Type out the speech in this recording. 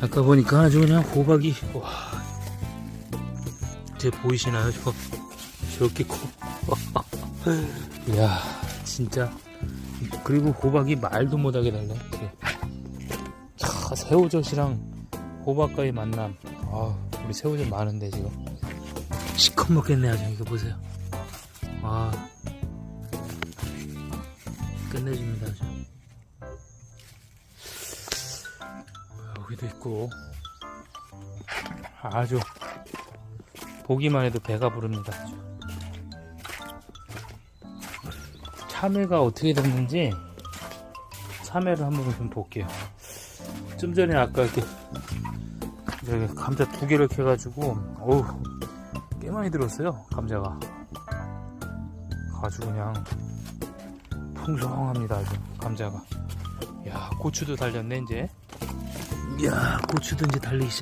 아까 보니까 아주 그냥 호박이 와. 제 보이시나요? 저 저렇게 커. 이야 진짜 그리고 호박이 말도 못하게 달라. 자 새우젓이랑 호박과의 만남. 아 우리 새우젓 많은데 지금 시컷 먹겠네 아주 이거 보세요. 아 끝내줍니다 아주. 여기도 있고 아주 보기만 해도 배가 부릅니다. 참외가 어떻게 됐는지 참외를 한번 좀 볼게요. 좀 전에 아까 이렇게 감자 두 개를 캐가지고 어우 꽤 많이 들었어요 감자가 아주 그냥 풍성합니다 아주 감자가 야 고추도 달렸네 이제 이 야 고추도 이제 달리기 시작